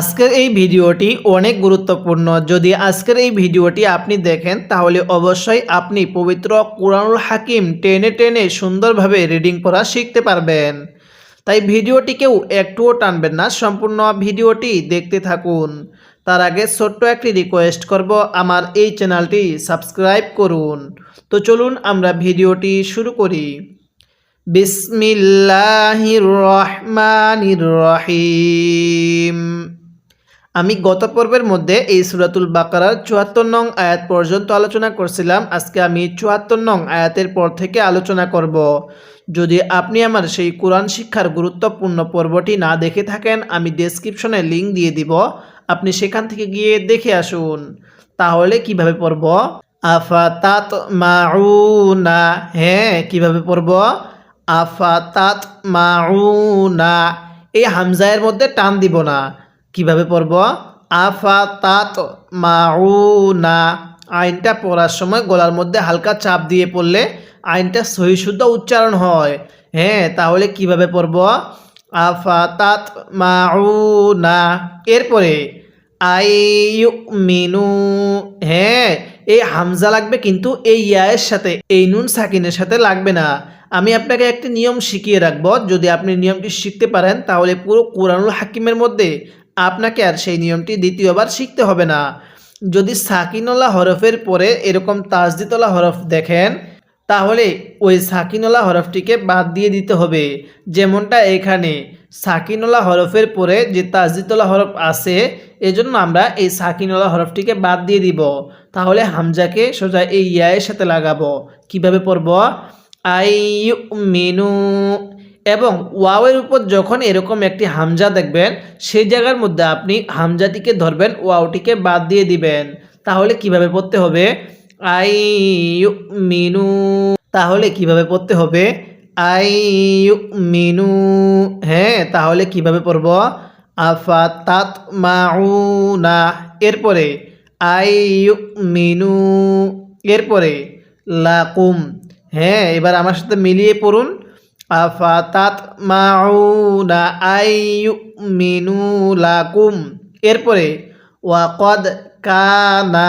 আজকের এই ভিডিওটি অনেক গুরুত্বপূর্ণ। যদি আজকের এই ভিডিওটি আপনি দেখেন, তাহলে অবশ্যই আপনি পবিত্র কোরআনুল হাকিম টেনে টেনে সুন্দরভাবে রিডিং পড়া শিখতে পারবেন। তাই ভিডিওটি কেউ একটুও টানবেন না, সম্পূর্ণ ভিডিওটি দেখতে থাকুন। তার আগে ছোট্ট একটি রিকোয়েস্ট করব, আমার এই চ্যানেলটি সাবস্ক্রাইব করুন। তো চলুন আমরা ভিডিওটি শুরু করি। বিসমিল্লাহির রহমানির রহিম। আমি গত পর্বের মধ্যে এই সুরাতুল বাকারার চুয়াত্তর নং আয়াত পর্যন্ত আলোচনা করছিলাম। আজকে আমি চুয়াত্তর নং আয়াতের পর থেকে আলোচনা করব। যদি আপনি আমার সেই কোরআন শিক্ষার গুরুত্বপূর্ণ পর্বটি না দেখে থাকেন, আমি ডেসক্রিপশনে লিঙ্ক দিয়ে দিব। আপনি সেখান থেকে গিয়ে দেখে আসুন। তাহলে কীভাবে পড়ব? আফাতাত মাউনা হ্যাঁ কীভাবে পড়ব? আফাতাত মাউনা এই হামজায়ের মধ্যে টান দিব না। কীভাবে পড়ব? আফাতাত মাউনা। আইনটা পড়ার সময় গলার মধ্যে হালকা চাপ দিয়ে পড়লে আইনটা সহি শুদ্ধ উচ্চারণ হয়। হ্যাঁ তাহলে কীভাবে পড়ব? আফাতাত মাউনা। এরপরে আইয়ু মিনু হ্যাঁ এই হামজা লাগবে কিন্তু এই ইয়ায়ের সাথে, এই নুন সাকিনের সাথে লাগবে না। আমি আপনাকে একটি নিয়ম শিখিয়ে রাখব। যদি আপনি নিয়মটি শিখতে পারেন, তাহলে পুরো কোরআনুল হাকিমের মধ্যে আপনাকে আর সেই নিয়মটি দ্বিতীয়বার শিখতে হবে না। যদি সাকিনলা হরফের পরে এরকম তাজদিতলা হরফ দেখেন, তাহলে ওই সাকিনলা হরফটিকে বাদ দিয়ে দিতে হবে। যেমনটা এখানে সাকিনলা হরফের পরে যে তাজদিতলা হরফ আছে, এজন্য আমরা এই সাকিনলা হরফটিকে বাদ দিয়ে দিব। তাহলে হামজাকে সোজা এই ইয়ায়ের সাথে লাগাবো। কীভাবে পড়ব? আই মেনু এবং ওয়াওয়ের উপর যখন এরকম একটি হামজা দেখবেন, সেই জায়গার মধ্যে আপনি হামজাটিকে ধরবেন, ওয়াওটিকে বাদ দিয়ে দিবেন। তাহলে কীভাবে পড়তে হবে? আই মিনু তাহলে কীভাবে পড়তে হবে? আই মিনু হ্যাঁ তাহলে কীভাবে পড়ব? আফা তাত মাউনা এরপরে আই মিনু এরপরে, লাকুম। হ্যাঁ এবার আমার সাথে মিলিয়ে পড়ুন। আফাতাত মাউনা লাকুম। এরপরে, ওয়াকদ কানা।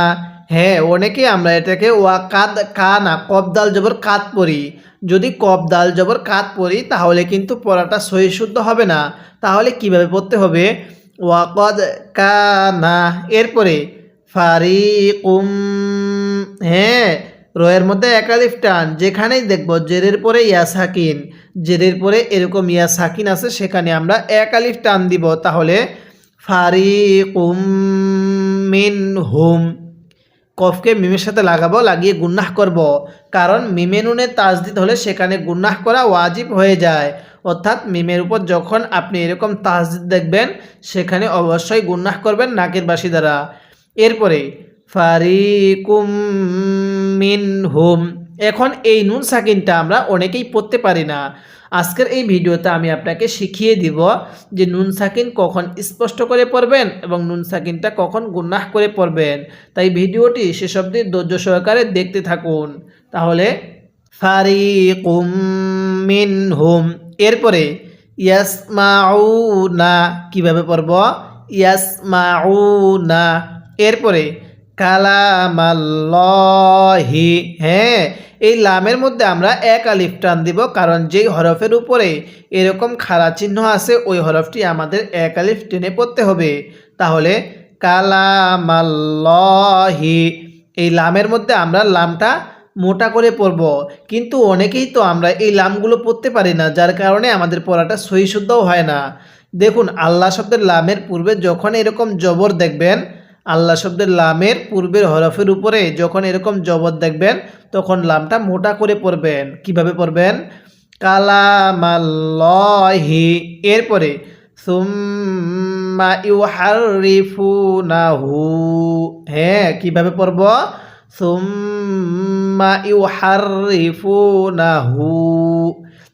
হ্যাঁ অনেকে আমরা এটাকে ওয়াকাদ কানা কবদাল জবর কাত পড়ি যদি কবদাল জবর কাত পড়ি তাহলে কিন্তু পড়াটা সহি শুদ্ধ হবে না। তাহলে কীভাবে পড়তে হবে? ওয়াকদ কানা। এরপরে, ফারিকুম। হ্যাঁ রয়ের মধ্যে একালিফ টান, যেখানেই দেখব জেরের পরে ইয়া সাকিন জেরের পরে এরকম ইয়া সাকিন আছে, সেখানে আমরা একালিফ টান দিব, তাহলে ফারিকুম মিন হুম কফকে মিমের সাথে লাগাবো, লাগিয়ে গুন্নাহ করব, কারণ মিমে নুনে তাজদিদ হলে সেখানে গুন্নাহ করা ওয়াজিব হয়ে যায়। অর্থাৎ মিমের উপর যখন আপনি এরকম তাজদিদ দেখবেন, সেখানে অবশ্যই গুন্নাহ করবেন নাকের বাসি দ্বারা। এরপরে ফারিকুম মিন হুম এখন এই নুন সাকিনটা আমরা অনেকেই পড়তে পারি না। আজকের এই ভিডিওতে আমি আপনাকে শিখিয়ে দিব যে নুন সাকিন কখন স্পষ্ট করে পড়বেন এবং নুন সাকিনটা কখন গুন্নাহ করে পড়বেন। তাই ভিডিওটি শেষ অবধি ধৈর্য সহকারে দেখতে থাকুন। তাহলে ফারিকুম মিন হুম এরপরে ইয়াসমাউনা, কীভাবে পড়ব? ইয়াসমাউনা। এরপরে কালামাল্লাহি। হ্যাঁ এই লামের মধ্যে আমরা এক আলিফ টান দিব, কারণ যেই হরফের উপরে এরকম খাড়া চিহ্ন আছে, ওই হরফটি আমাদের এক আলিফ টেনে পড়তে হবে। তাহলে কালামাল্লাহি, এই লামের মধ্যে আমরা লামটা মোটা করে পড়ব। কিন্তু অনেকেই তো আমরা এই লামগুলো পড়তে পারি না, যার কারণে আমাদের পড়াটা সহি শুদ্ধও হয় না। দেখুন, আল্লাহ শব্দের লামের পূর্বে যখন এরকম জবর দেখবেন আল্লাহ শব্দের লামের পূর্বের হরফের উপরে যখন এরকম জবর দেখবেন, তখন লামটা মোটা করে পড়বেন। কীভাবে পড়বেন? কালামাল্লাহি। এরপরে, সুম্মা হ্যাঁ কীভাবে পড়ব? সুম্মা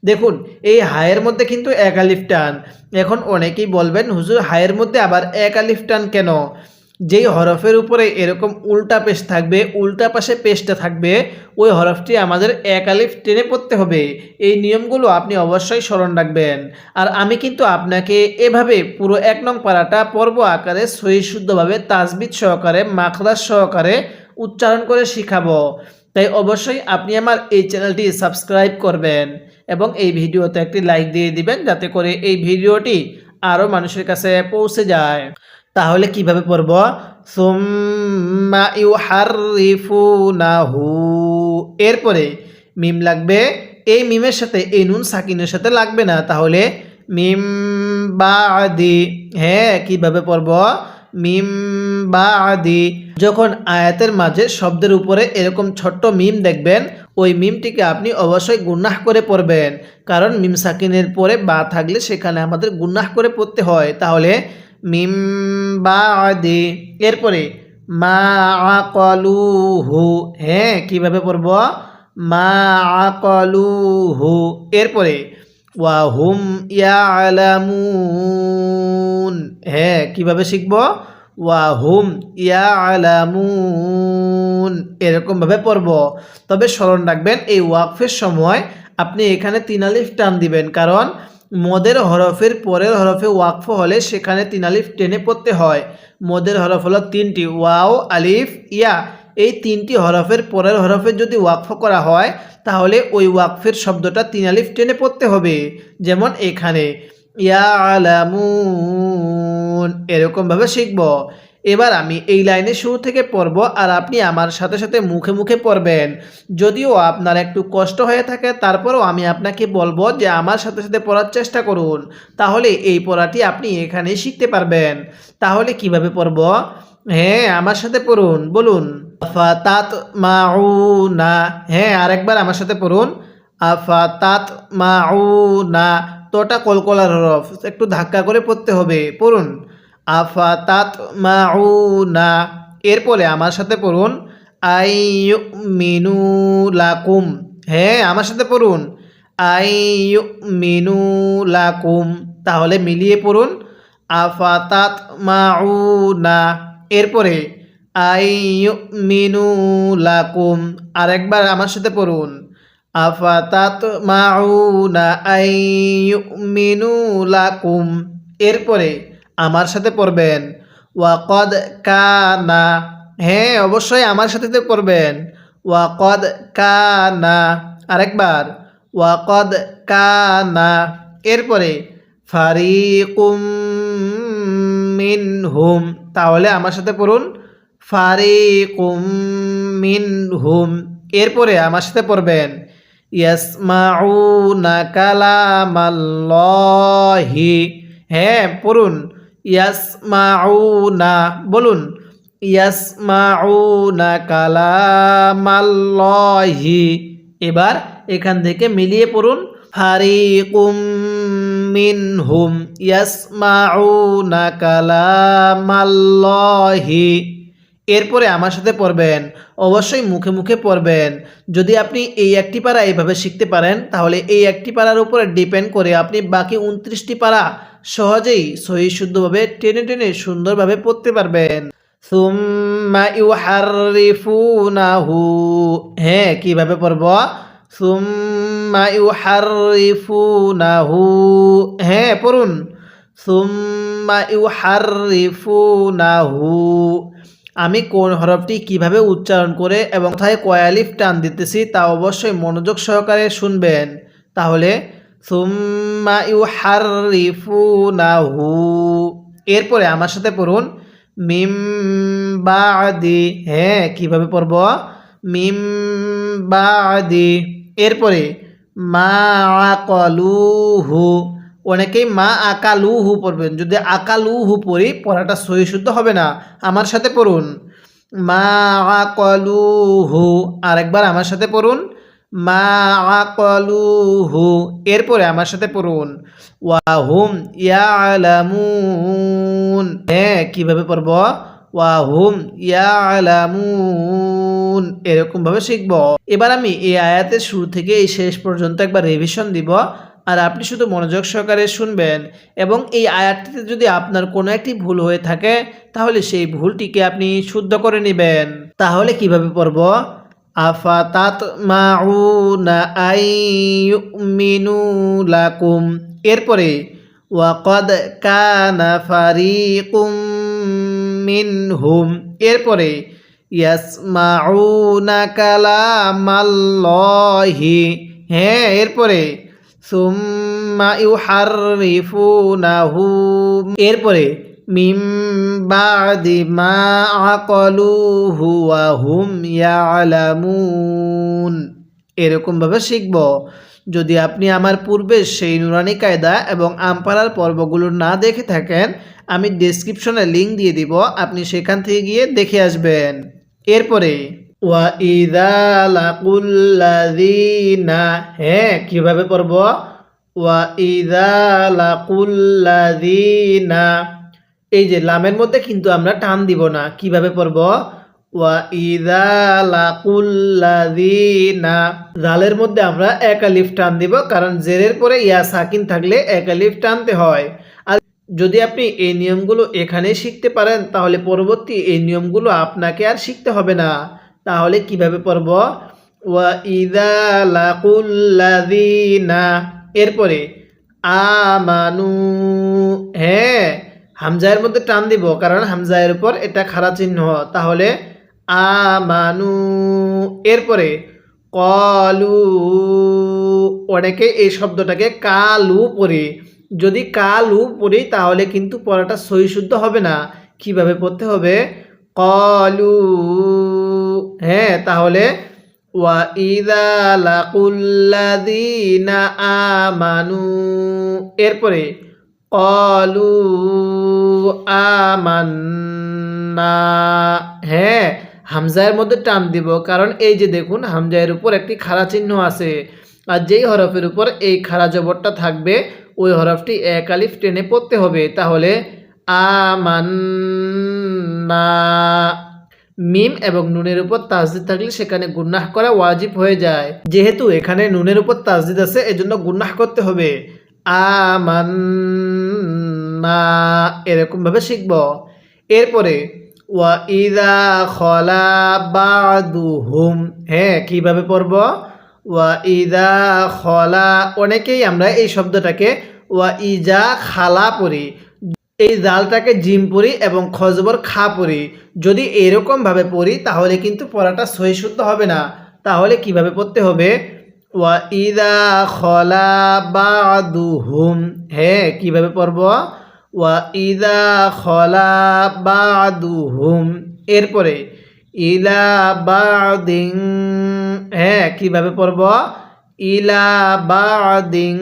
দেখুন, এই হায়ের মধ্যে কিন্তু এক আলিফ টান। এখন অনেকেই বলবেন, হুজুর, হায়ের মধ্যে আবার এক টান কেন? যেই হরফের উপরে এরকম উল্টা পেশ থাকবে, উল্টা পাশে পেশটা থাকবে, ওই হরফটি আমাদের এক আলিফ টেনে পড়তে হবে। এই নিয়মগুলো আপনি অবশ্যই স্মরণ রাখবেন। আর আমি কিন্তু আপনাকে এভাবে পুরো এক নং পাড়াটা পর্ব আকারে সহি শুদ্ধভাবে তাজবিদ সহকারে মাখরাজ সহকারে উচ্চারণ করে শিখাবো। তাই অবশ্যই আপনি আমার এই চ্যানেলটি সাবস্ক্রাইব করবেন এবং এই ভিডিওতে একটি লাইক দিয়ে দিবেন, যাতে করে এই ভিডিওটি আরও মানুষের কাছে পৌঁছে যায়। তাহলে কীভাবে পড়ব? সুম্মা এরপরে মিম লাগবে। এই মিমের সাথে, এই নুন সাকিনের সাথে লাগবে না। তাহলে মিম বাদি হ্যাঁ কীভাবে পড়ব? মিম বাদি। যখন আয়াতের মাঝে শব্দের উপরে এরকম ছোট্ট মিম দেখবেন, ওই মিমটিকে আপনি অবশ্যই গুন্নাহ করে পড়বেন। কারণ মিম সাকিনের পরে বা থাকলে সেখানে আমাদের গুন্নাহ করে পড়তে হয়। তাহলে মিম বাদি। এরপরে, মা আকলুহু। হ্যাঁ কীভাবে পড়ব? মা আকলুহু। এরপরে ওয়াহুম ইয়ালামুন। হ্যাঁ কীভাবে শিখব? ওয়াহুম ইয়ালামুন। এরকমভাবে পড়ব। তবে স্মরণ রাখবেন, এই ওয়াকফের সময় আপনি এখানে তিন আলিফ টান দিবেন। কারণ মদের হরফের পরের হরফে ওয়াকফ হলে সেখানে তিন আলিফ টেনে পড়তে হয়। মদের হরফ হলো তিনটি, ওয়াও, আলিফ, ইয়া। এই তিনটি হরফের পরের হরফে যদি ওয়াকফ করা হয়, তাহলে ওই ওয়াকফের শব্দটা তিন আলিফ টেনে পড়তে হবে, যেমন এখানে ইয়া আলামুন এরকমভাবে শিখব। এবার আমি এই লাইনে শুরু থেকে পড়ব আর আপনি আমার সাথে সাথে মুখে মুখে পড়বেন। যদিও আপনার একটু কষ্ট হয়ে থাকে, তারপরও আমি আপনাকে বলব যে আমার সাথে সাথে পড়ার চেষ্টা করুন। তাহলে এই পড়াটি আপনি এখানেই শিখতে পারবেন। তাহলে কীভাবে পড়ব? হ্যাঁ আমার সাথে পড়ুন, বলুন। আফাতাত মাউনা হ্যাঁ আরেকবার আমার সাথে পড়ুন। আফাতাত মাউনা তোটা কলকলার হরফ, একটু ধাক্কা করে পড়তে হবে, পড়ুন। আফাতাত মাউনা এরপরে আমার সাথে পড়ুন আই মিনু লাকুম। হ্যাঁ আমার সাথে পড়ুন আই মিনু লাকুম। তাহলে মিলিয়ে পড়ুন আফাতাত মাউনা এরপরে আই মিনু লাকুম। আরেকবার আমার সাথে পড়ুন আফাতাত মাউনা আই মিনু লাকুম। এরপরে আমার সাথে পড়বেন। ওয়াকদ কানা হ্যাঁ অবশ্যই আমার সাথে পড়বেন। ওয়াকদ কানা, আরেকবার। ওয়াকদ কানা, এরপরে, ফারিকুম মিন হুম তাহলে আমার সাথে পড়ুন। ফারিকুম মিন হুম এরপরে আমার সাথে পড়বেন। ইয়াসমাউনা কালামাল্লাহি হ্যাঁ পড়ুন। ইয়াসমাউনা, বলুন, ইয়াসমাউনা কালামাল্লাহি। এবার এখান থেকে মিলিয়ে পড়ুন, ফারিকুম মিনহুম, ইয়াসমাউনা কালামাল্লাহি। এরপরে আমার সাথে পড়বেন, অবশ্যই মুখে মুখে পড়বেন। যদি আপনি এই একটি পারা এইভাবে শিখতে পারেন, তাহলে এই একটি পারার উপরে ডিপেন্ড করে আপনি বাকি উনত্রিশটি পারা সহজেই সহি শুদ্ধভাবে টেনে টেনে সুন্দরভাবে পড়তে পারবেন। সুম্মা ইউহাররিফুনাহু হ্যাঁ কীভাবে পড়ব? সুম্মা ইউহাররিফুনাহু হ্যাঁ পড়ুন। সুম্মা ইউহাররিফুনাহু আমি কোন হরফটি কীভাবে উচ্চারণ করে এবং কোথায় কয়ালিফ টান দিতেছি তা অবশ্যই মনোযোগ সহকারে শুনবেন। তাহলে সুম্মা ইউহাররিফুনাহু এরপরে আমার সাথে পড়ুন, মিম বাদি হ্যাঁ কীভাবে পড়ব? মিম বাদি এরপরে, মা আকলুহু অনেকেই মা আকালুহু পড়বেন, যদি আকালুহু পড়ি, পড়াটা সহি শুদ্ধ হবে না। আমার সাথে পড়ুন, মা আকলুহু আরেকবার আমার সাথে পড়ুন মা আকলুহু, এরপরে আমার সাথে পড়ুন। ওয়াহুম ইয়ালামুন। হ্যাঁ কীভাবে পড়ব? ওয়াহুম ইয়ালামুন। এরকম ভাবে শিখব। এবার আমি এই আয়াতের শুরু থেকে এই শেষ পর্যন্ত একবার রিভিশন দিব, আর আপনি শুধু মনোযোগ সহকারে শুনবেন। এবং এই আয়াতটিতে যদি আপনার কোনো একটি ভুল হয়ে থাকে, তাহলে সেই ভুলটিকে আপনি শুদ্ধ করে নেবেন। তাহলে কীভাবে পড়ব? আফাতাত মাউনা আইমিনু লাকুম। এরপরে, ওয়াকদ কানা ফারিকুম মিনহুম। এরপরে, ইয়াসমাউনা কালামাল্লাহি। হ্যাঁ এরপরে, সুম্মা ইউহাররিফুনাহু। এরপরে মিম বাদি মা আকালুহু ওয়া হুম ইয়ালামুন। এরকমভাবে শিখব, যদি আপনি আমার পূর্বে সেই নুরানি কায়দা এবং আমপাড়ার পর্বগুলো না দেখে থাকেন, আমি ডেসক্রিপশনে লিঙ্ক দিয়ে দিব, আপনি সেখান থেকে গিয়ে দেখে আসবেন। এরপরে, ওয়া ইদা লাকুল্লাযিনা হ্যাঁ কীভাবে পড়ব? ওয়া ইদা লাকুল্লাযিনা এই যে লামের মধ্যে কিন্তু আমরা টান দিব না। কীভাবে পড়ব? জালের মধ্যে আমরা এক আলিফ টান দিব, কারণ জেরের পরে ইয়া সাকিন থাকলে এক আলিফ টানতে হয়। আর যদি আপনি এই নিয়মগুলো এখানে শিখতে পারেন, তাহলে পরবর্তী এই নিয়মগুলো আপনাকে আর শিখতে হবে না। তাহলে কীভাবে পড়ব? এরপরে, আমানু হ্যাঁ হামজায়ের মধ্যে টান দিব, কারণ হামজায়ের উপর এটা খাড়া চিহ্ন। তাহলে আমানু, এরপরে কলু, অনেকে এই শব্দটাকে কালু পড়ি। যদি কালু পড়ি, তাহলে কিন্তু পড়াটা সহি শুদ্ধ হবে না। কীভাবে পড়তে হবে? কলু হ্যাঁ তাহলে ওয়া ইদা লাকুল্লাযিনা আমানু, এরপরে কলু আমান্না হ্যাঁ হামজায়ের মধ্যে টান দিব, কারণ এই যে দেখুন হামজায়ের উপর একটি খাড়া চিহ্ন আছে। আর যেই হরফের উপর এই খাড়া জবরটা থাকবে, ওই হরফটি এক আলিফ টেনে পড়তে হবে। তাহলে আমান্না। মিম এবং নুনের উপর তাজদিদ থাকলে সেখানে গুন্নাহ করা ওয়াজিব হয়ে যায়। যেহেতু এখানে নুনের উপর তাজদিদ আছে, এজন্য গুন্নাহ করতে হবে। আমান্না। এরকম ভাবে শিখব। এরপরে, ওয়া ইদা খলা বাদুহুম হ্যাঁ কীভাবে পড়ব? ওয়া ইদা খলা, অনেকেই আমরা এই শব্দটাকে ওয়া ইজা খালা পড়ি। এই জালটাকে জিম পড়ি এবং খজবর খা পড়ি। যদি এরকমভাবে পড়ি, তাহলে কিন্তু পড়াটা সহি শুদ্ধ হবে না। তাহলে কীভাবে পড়তে হবে? ওয়া ইদা খলা বাদুহুম হ্যাঁ কীভাবে পড়ব? ওয়া ইদা খলা বাদুহুম। এরপরে, ইলা বাদিং হ্যাঁ কীভাবে পড়ব? ইলা বাদিং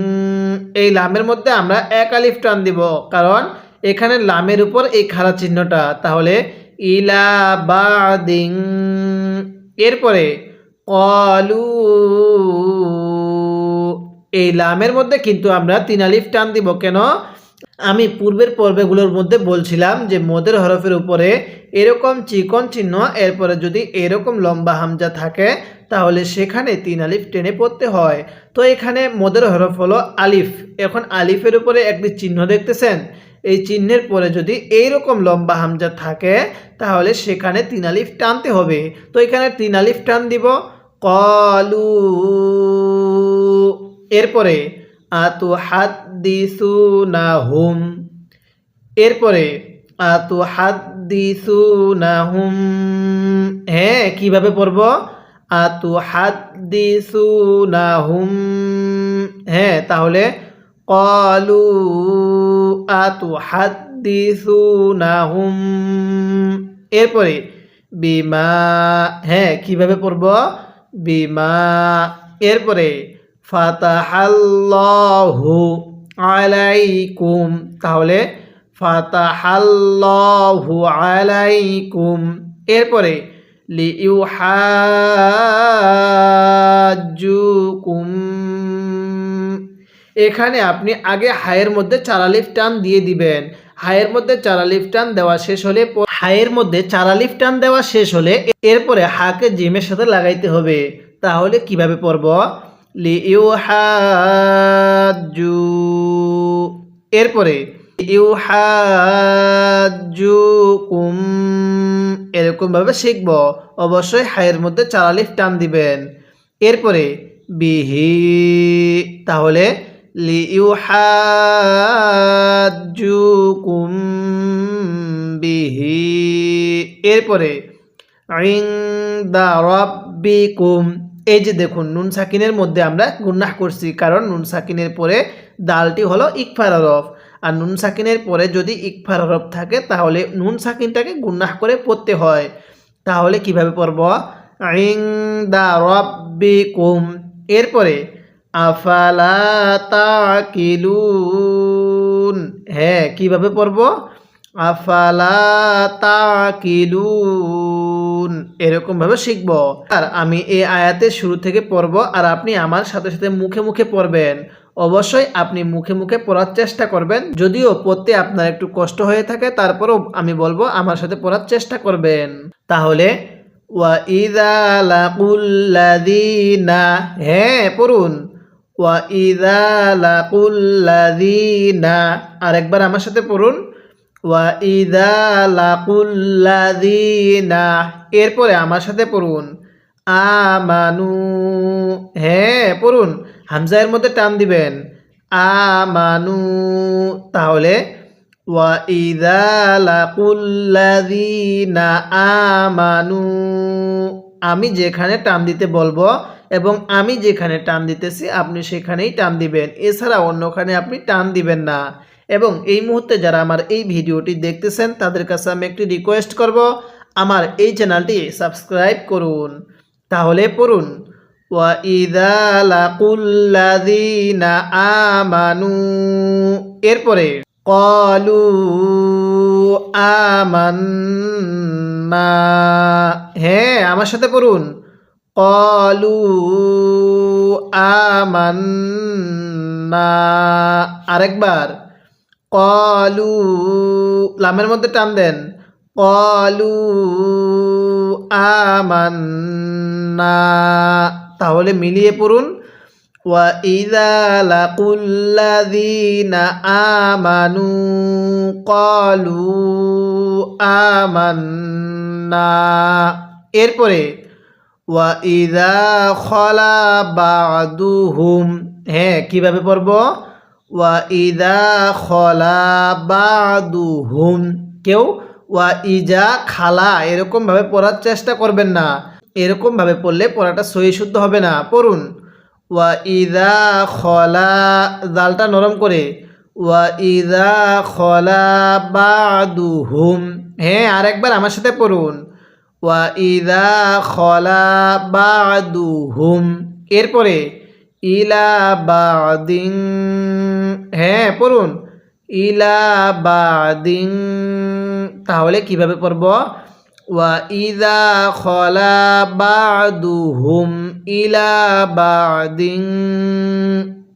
এই লামের মধ্যে আমরা এক আলিফ টান দিব, কারণ এখানে লামের উপর এই খাড়া চিহ্নটা। তাহলে, ইলা বাদিং এরপরে, কলু, এই লামের মধ্যে কিন্তু আমরা তিন আলিফ টান দিব। কেন? আমি পূর্বের পর্বগুলোর মধ্যে বলছিলাম যে মদের হরফের উপরে এরকম চিকন চিহ্ন, এরপরে যদি এরকম লম্বা হামজা থাকে, তাহলে সেখানে তিন আলিফ টেনে পড়তে হয়। তো এখানে মদের হরফ হলো আলিফ। এখন আলিফের উপরে একটি চিহ্ন দেখতেছেন? এই চিহ্নের পরে যদি এইরকম লম্বা হামজা থাকে, তাহলে সেখানে তিন আলিফ টানতে হবে। তো এখানে তিন আলিফ টান দিব। কলু, এরপরে আতু হাত দিসু না হুম এরপরে আতু হাত দিসু না হুম হ্যাঁ কীভাবে পড়ব? আতু হাত দিসু না হুম হ্যাঁ তাহলে কলু আতু হাত দিসু না হুম এরপরে, বিমা হ্যাঁ কীভাবে পড়ব? বিমা এরপরে ফাতাহাল্লাহু আলাইকুম। তাহলে ফাতাহাল্লাহু আলাইকুম। এরপরে লি লিইউহাজ্জুকুম এখানে আপনি আগে হায়ের মধ্যে চারালিফ টান দিয়ে দিবেন। হায়ের মধ্যে চারালিফ টান দেওয়া শেষ হলে হায়ের মধ্যে চারালিফ টান দেওয়া শেষ হলে এরপরে হাকে জিমের সাথে লাগাইতে হবে। তাহলে কীভাবে পড়ব? লিইউহাজ্জু এরপরে ইউহাজ্জুকুম এরকম ভাবে শিখব, অবশ্যই হায়ের মধ্যে চারালিফ টান দিবেন। এরপরে, বিহি, তাহলে লিইউহাজ্জুকুম বিহি। এরপরে, ইনদা রাব্বিকুম এই যে দেখুন, নুন সাকিনের মধ্যে আমরা গুন্নাহ করছি, কারণ নুন সাকিনের পরে দালটি হলো ইকফার হরফ আর নুন সাকিনের পরে যদি ইকফার হরফ থাকে, তাহলে নুন সাকিনটাকে গুন্নাহ করে পড়তে হয়। তাহলে কীভাবে পড়ব? ইনদা রাব্বিকুম। এরপরে, আফালা তাকিলুন। হ্যাঁ কীভাবে পড়ব? আফালা তাকিলুন। এরকম ভাবে শিখব। আর আমি এই আয়াতের শুরু থেকে পড়ব আর আপনি আমার সাথে সাথে মুখে মুখে পড়বেন। অবশ্যই আপনি মুখে মুখে পড়ার চেষ্টা করবেন। যদিও পড়তে আপনার একটু কষ্ট হয়ে থাকে, তারপরেও আমি বলব আমার সাথে পড়ার চেষ্টা করবেন। তাহলে হ্যাঁ পড়ুন। ওয়া ইদা লাকুল্লাযীনা আরেকবার আমার সাথে পড়ুন। এরপরে আমার সাথে পড়ুন। আমানু হ্যাঁ পড়ুন। হামজায়ের মধ্যে টান দিবেন। আমানু, তাহলে আমানু, আমি যেখানে টান দিতে বলব এবং আমি যেখানে টান দিতেছি, আপনি সেখানেই টান দিবেন। এছাড়া অন্যখানে আপনি টান দিবেন না। এবং এই মুহূর্তে যারা আমার এই ভিডিওটি দেখতেছেন, তাদের কাছে আমি একটি রিকোয়েস্ট করব। আমার এই চ্যানেলটি সাবস্ক্রাইব করুন। তাহলে পড়ুন। আমানু। এরপরে কলু আমান্না। হ্যাঁ আমার সাথে পড়ুন। কলু আমান্না। আরেকবার। কলু, লামের মধ্যে টান দেন। কলু, আমান্না। তাহলে মিলিয়ে পড়ুন। ওয়া ইদা লাকুল্লাযীনা আমানু, কলু, আমান্না। এরপরে ইদা খলা বাদুহুম। হ্যাঁ কীভাবে পড়ব? খলা কেউ ওয়া ইজা খালা এরকম ভাবে পড়ার চেষ্টা করবেন না। এরকম ভাবে পড়লে পড়াটা সহি শুদ্ধ হবে না। পড়ুন। ওয়া ইদা খলা, জালটা নরম করে। ওয়া ইদা খলা বাদুহুম। হ্যাঁ আরেকবার আমার সাথে পড়ুন। ওয়া ইদা খলা বাদুহুম। এরপরে ইলা বাদিং হ্যাঁ পড়ুন। ইলা বাদিং তাহলে কীভাবে পড়ব? ওয়া ইদা খলা বাদুহুম ইলা বাদিং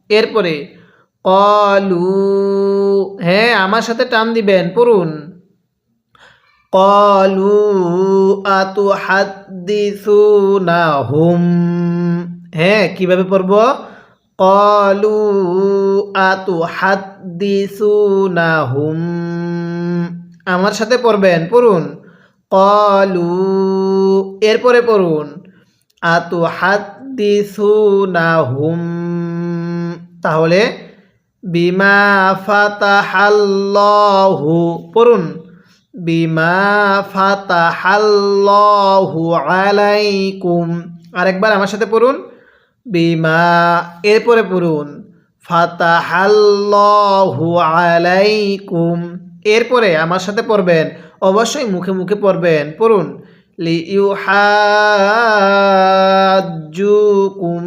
এরপরে, কলু হ্যাঁ আমার সাথে টান দিবেন, পড়ুন। কলু আতু হাদ্দিসুনাহুম হ্যাঁ কীভাবে পড়ব? কলু আতু হাদ্দিসুনাহুম আমার সাথে পড়বেন, পড়ুন। কলু, এরপরে পড়ুন। আতু হাদ্দিসুনাহুম তাহলে, বিমা ফাতাহাল্লাহু, পড়ুন। বিমা ফাতাহাল্লাহু আলাইকুম। আরেকবার আমার সাথে পড়ুন। বিমা, এরপরে পড়ুন, ফাতাহাল্লাহু আলাইকুম। এরপরে আমার সাথে পড়বেন, অবশ্যই মুখে মুখে পড়বেন, পড়ুন, লিইউহাজ্জুকুম।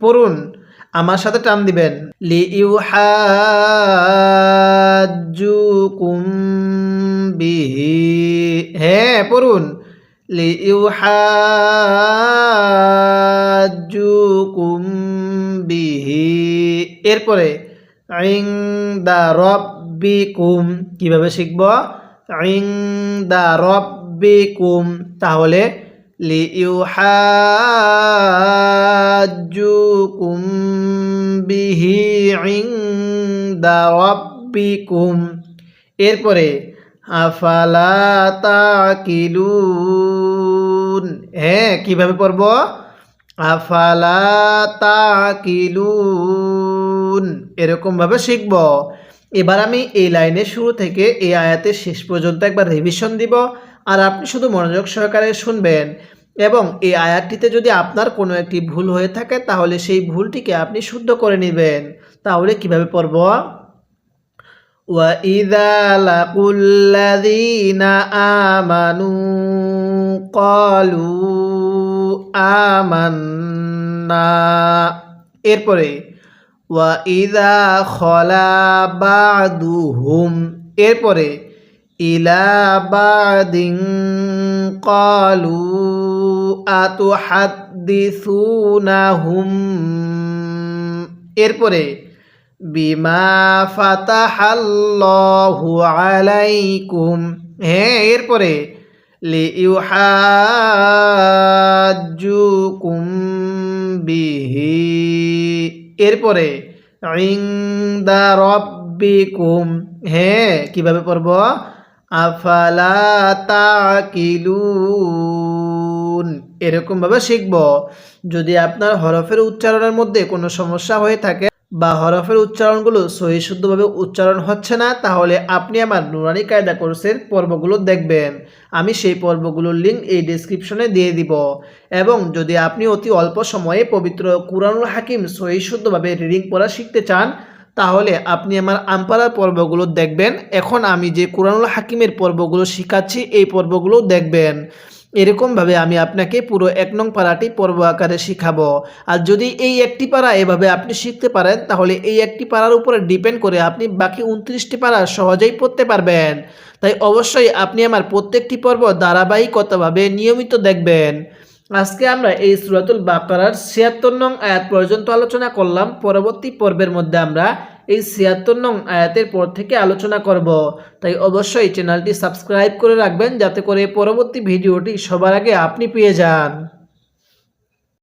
পড়ুন, আমার সাথে টান দিবেন লি লিইউহাজ্জুকুম বিহি। হ্যাঁ পড়ুন, লিইউহাজ্জুকুম এরপরে ইনদা রব্বিকুম কীভাবে শিখব? ইনদা রব্বিকুম তাহলে, লিইউহাজ্জুকুম বিহি ইনদা রাব্বিকুম এরপরে, আফালা তাকিলুন হ্যাঁ কীভাবে পড়ব? আফালা তাকিলুন এরকম ভাবে শিখব এবার আমি এই লাইনের শুরু থেকে এই আয়াতের শেষ পর্যন্ত একবার রিভিশন দিব আর আপনি শুধু মনোযোগ সহকারে শুনবেন এবং এই আয়াতটিতে যদি আপনার কোনো একটি ভুল হয়ে থাকে তাহলে সেই ভুলটিকে আপনি শুদ্ধ করে নেবেন তাহলে কিভাবে পড়ব وَإِذَا لَقُوا الَّذِينَ آمَنُوا قَالُوا آمَنَّا এরপরে ওয়াইদা খলা বাদুহুম। এরপরে, ইলা বাদিন কালু আতুহাদ্দিসুনাহুম। এরপরে, বিমা ফাতাহাল্লাহু আলাইকুম। হ্যাঁ এরপরে, লিইউহাজ্জুকুম বিহি। এরপরে ইংদা রব্বিকুম হ্যাঁ কীভাবে পড়ব? আফালা তাকিলুন এরকম ভাবে শিখব। যদি আপনার হরফের উচ্চারণের মধ্যে কোনো সমস্যা হয়ে থাকে বা হরফের উচ্চারণগুলো সহি শুদ্ধভাবে উচ্চারণ হচ্ছে না, তাহলে আপনি আমার নুরানি কায়দা কোর্সের পর্বগুলো দেখবেন। আমি সেই পর্বগুলোর লিঙ্ক এই ডেসক্রিপশনে দিয়ে দিব। এবং যদি আপনি অতি অল্প সময়ে পবিত্র কুরআনুল হাকিম সহি শুদ্ধভাবে রিডিং পড়া শিখতে চান, তাহলে আপনি আমার আমপাড়ার পর্বগুলো দেখবেন। এখন আমি যে কোরআনুল হাকিমের পর্বগুলো শিখাচ্ছি, এই পর্বগুলো দেখবেন। এরকমভাবে আমি আপনাকে পুরো এক নং পাড়াটি পর্ব আকারে শিখাবো। আর যদি এই একটি পাড়া এভাবে আপনি শিখতে পারেন, তাহলে এই একটি পাড়ার উপরে ডিপেন্ড করে আপনি বাকি উনত্রিশটি পাড়া সহজেই পড়তে পারবেন। তাই অবশ্যই আপনি আমার প্রত্যেকটি পর্ব ধারাবাহিকতাভাবে নিয়মিত দেখবেন। আজকে আমরা এই সুরাতুল বাকারার ছিয়াত্তর নং আয়াত পর্যন্ত আলোচনা করলাম। পরবর্তী পর্বের মধ্যে আমরা এই ছিয়াত্তর নং আয়াতের পর থেকে আলোচনা করব। তাই অবশ্যই চ্যানেলটি সাবস্ক্রাইব করে রাখবেন, যাতে করে পরবর্তী ভিডিওটি সবার আগে আপনি পেয়ে যান।